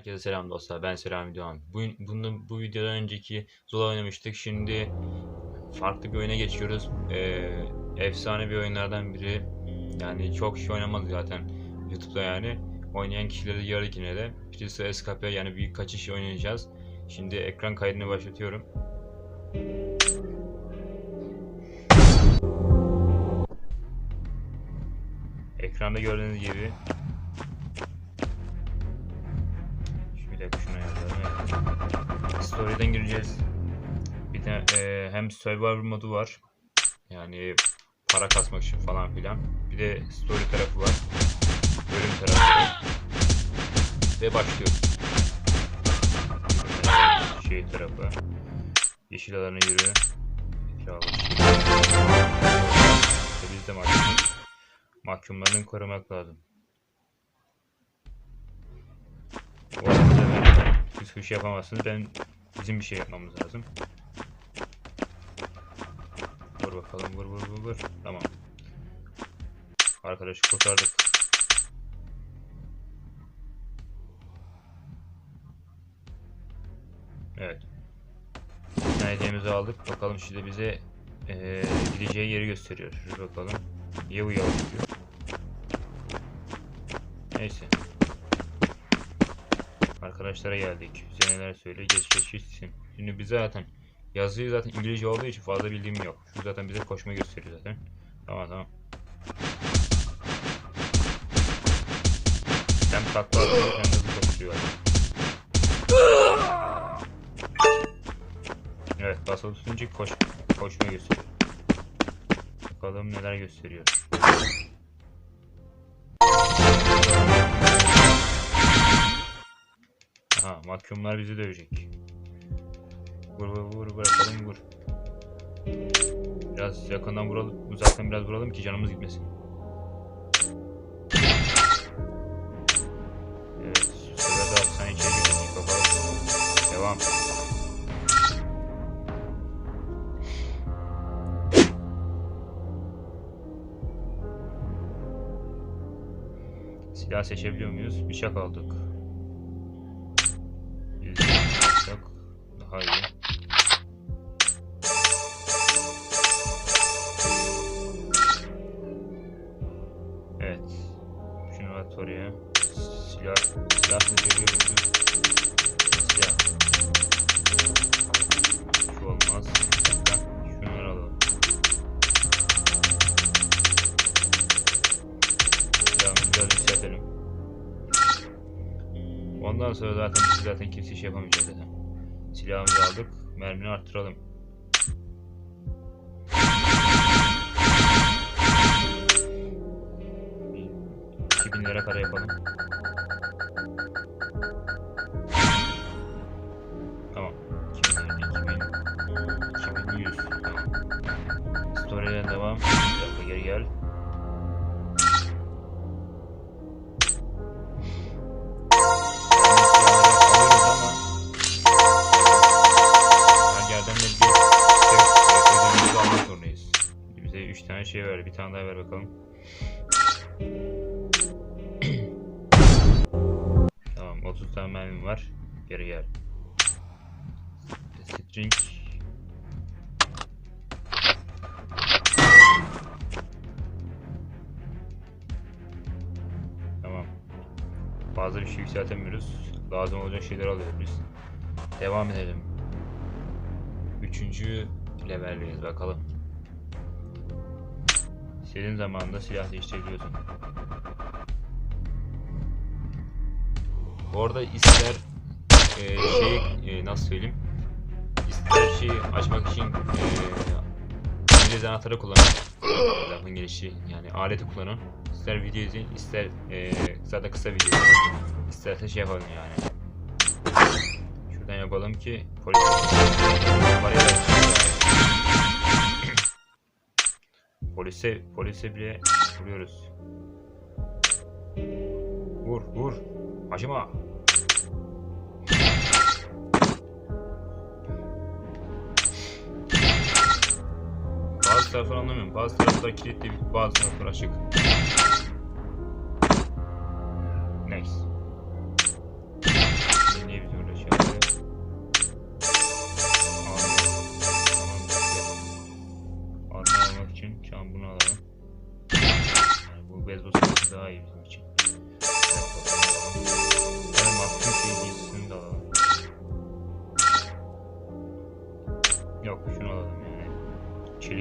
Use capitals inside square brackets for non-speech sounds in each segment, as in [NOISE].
Herkese selam dostlar. Ben Selam Doğan. Bu, bunu, bu videodan önceki Zola oynamıştık. Şimdi farklı bir oyuna geçiyoruz. Ee, efsane bir oyunlardan biri. Yani çok kişi oynamadı zaten YouTube'da yani. Oynayan kişileri yarık yine de. Birisi Escape yani büyük kaçış oynayacağız. Şimdi ekran kaydını başlatıyorum. Ekranda gördüğünüz gibi Story'den gireceğiz. Bir de e, hem Survivor modu var. Yani para kasmak için falan filan. Bir de story tarafı var. Bölüm tarafı. Ve başlıyoruz. Şey tarafı. Yeşil alana yürü. Şey. İşte biz de mahkum. Mahkumlarını korumak lazım. Bu arada siz şey yapamazsınız. Ben bizim bir şey yapmamız lazım. Vur bakalım vur vur vur vur. Tamam. Arkadaşı kurtardık. Evet. Hediyemizi aldık. Bakalım şimdi bize eee gideceği yeri gösteriyor. Şuraya bakalım. Niye bu yavaş gidiyor? Neyse. Arkadaşlara geldik. Bize neler söyle. Geç geç geçsin. Şimdi biz zaten yazıyı zaten İngilizce olduğu için fazla bildiğim yok. Şu zaten bize koşma gösteriyor zaten. Tamam tamam. Hem takla atıyor koşuyor. Evet basılı tutunca koş, koşma gösteriyor. Bakalım neler gösteriyor. Aha mahkumlar bizi dövecek. Vur vur vur bırakalım vur. Biraz yakından vuralım, uzaktan biraz vuralım ki canımız gitmesin. Evet, sırada hapishane içeri. Devam. Silah seçebiliyor muyuz? Bıçak aldık. Daha iyi. Evet. Şunu at oraya. Silah. Silah seçebiliyor muyuz? Silah. Şu olmaz. Şunları alalım. Silahımızı biraz yükseltelim. Ondan sonra zaten biz zaten kimse şey yapamayacak zaten. Silahımızı aldık. Mermini arttıralım. Bir 2000 lira para yapalım. Tamam. 2000, 2000, 2100. Tamam. Story'den devam. Bir dakika geri gel. Tane daha ver bakalım. [CLEARS THROAT] tamam 30 tane mermim var. Geri gel. String Tamam. Fazla bir şey yükseltemiyoruz. Lazım olacak şeyler alıyoruz biz. Devam edelim. Üçüncü leveldeyiz bakalım. İstediğin zamanında silah değiştirebiliyorsun. Bu arada ister e, şey e, nasıl söyleyeyim? İster şeyi açmak için e, İngiliz anahtarı kullanın. Lafın gelişi yani aleti kullanın. İster video izleyin, ister e, zaten kısa video izleyin. İsterse şey yapalım yani. Şuradan yapalım ki polis var polise polise bile vuruyoruz. Vur vur. Acıma. Bazı tarafları anlamıyorum. Bazı taraflar kilitli, bazı taraflar açık.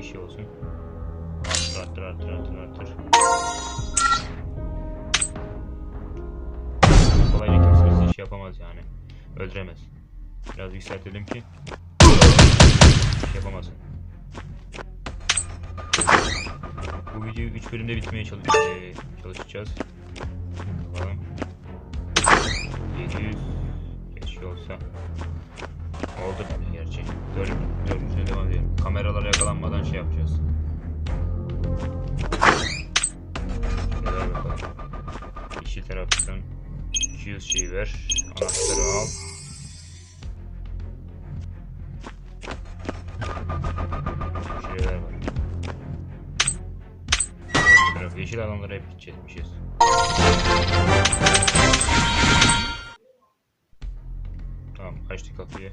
Şey olsun. Arttır arttır arttır arttır arttır. Kolayca kimse bizi iş yapamaz yani. Öldüremez. Biraz yükseltelim ki iş yapamasın. Bu videoyu 3 bölümde çalış eee, çalışacağız. Bakalım. 700 keşke olsa. Gerçi. Dört, dördüncüne devam edelim. Kameralara yakalanmadan şey yapacağız. İşi taraftan 200 şeyi ver. Anahtarı al. Şeyler var. Taraf yeşil alanlara hep gidecekmişiz. Tamam açtık kapıyı.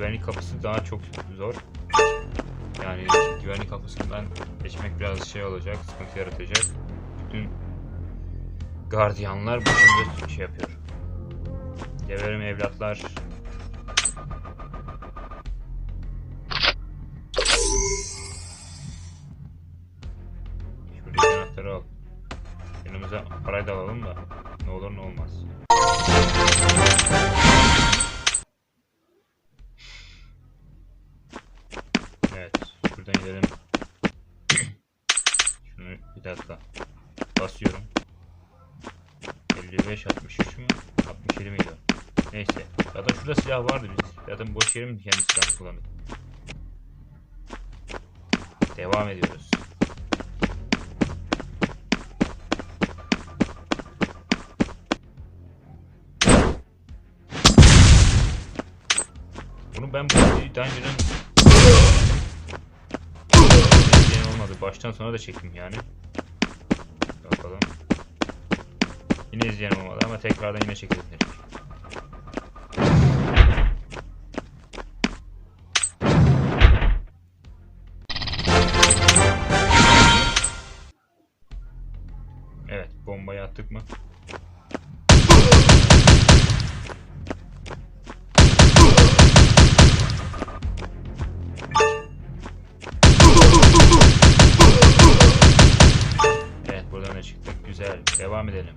Güvenlik kapısı daha çok zor. Yani güvenlik kapısından geçmek biraz şey olacak, sıkıntı yaratacak. Bütün gardiyanlar şimdi şey yapıyor. Geberim evlatlar. Gidelim. Şunu bir dakika. Basıyorum. 55 63 mü? 67 miydi? Neyse. Zaten şurada silah vardı biz. Zaten boş yerim kendi silahımı kullandık. Devam ediyoruz. Bunu ben bu daha önceden olmadı. Baştan sona da çektim yani. Bakalım. Yine izleyen olmadı ama tekrardan yine dedik. Evet, bombayı attık mı? Edelim.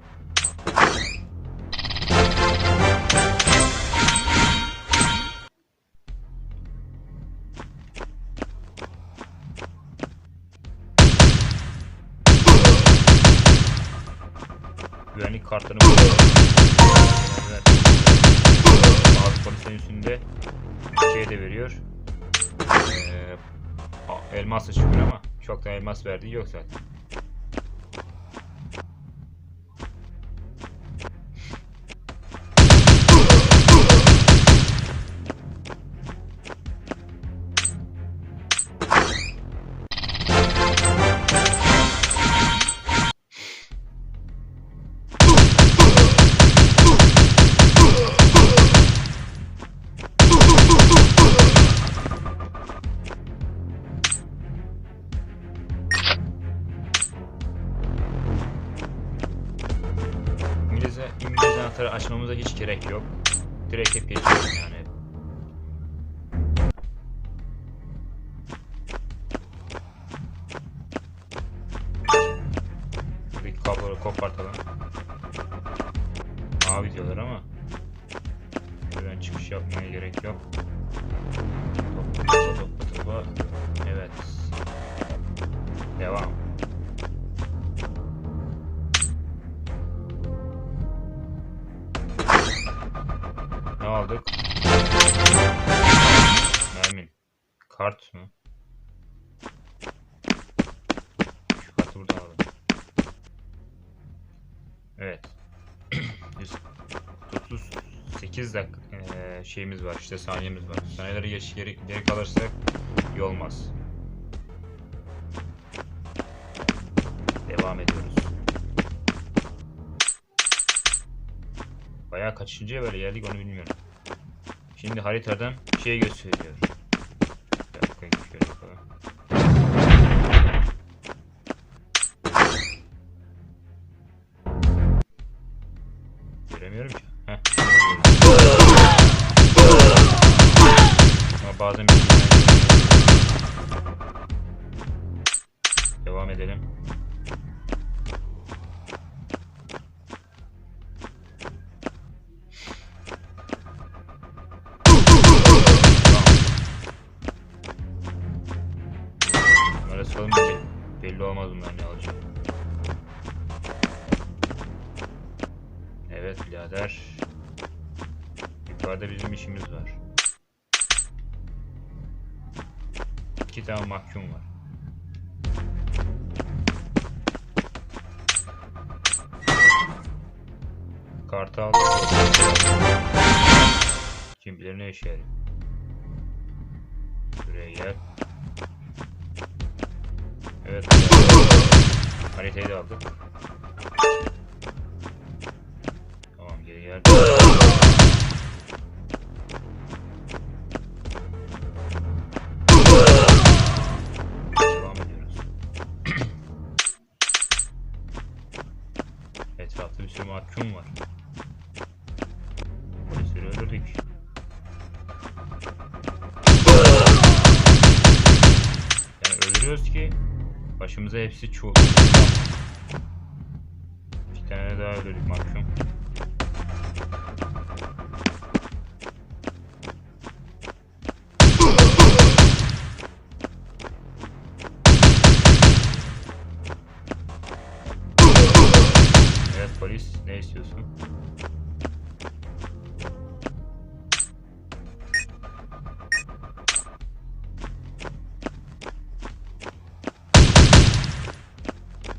Güvenlik kartını. Evet. Bazı polislerin üstünde şey de veriyor. Ee, elmas da çıkıyor ama çok da elmas verdiği yok zaten. Anahtarı açmamıza hiç gerek yok. Direkt hep geçiyorum yani. Buradaki kabloları kopartalım. Mavi diyorlar ama Buradan çıkış yapmaya gerek yok. Topa topa topa. Evet. Devam. Kart mı? Şu kartı buradan alalım. Evet. [CLEARS THROAT] 138 dakika eee, şeyimiz var işte saniyemiz var. Saniyeleri geç geri, geri kalırsak iyi olmaz. Devam ediyoruz. Bayağı kaçıncıya böyle geldik onu bilmiyorum. Şimdi haritadan şey gösteriyor. Birader. Yukarıda bizim işimiz var. İki tane mahkum var. Kartı aldım. Kim bilir ne işe yarıyor. Şuraya gel. Evet. Haritayı da aldık. Başımıza hepsi çuğ. İki tane daha öldürdük mahkum. Evet polis ne istiyorsun?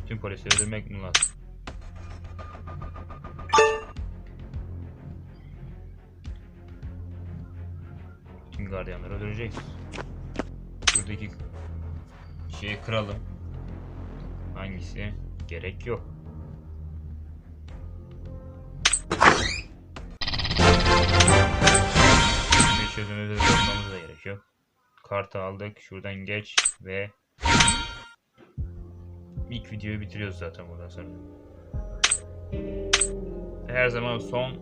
Tüm polisi öldürmek mi lazım? Tüm gardiyanları öldüreceksin. Buradaki şeyi kıralım. Hangisi? Gerek yok. Bir çözümü de bulmamız da. Kartı aldık. Şuradan geç ve ilk videoyu bitiriyoruz zaten buradan sonra. Her zaman son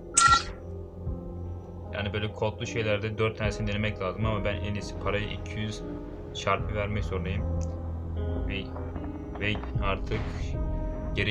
yani böyle kodlu şeylerde 4 tanesini denemek lazım ama ben en iyisi parayı 200 çarpı vermek zorundayım. Ve, ve artık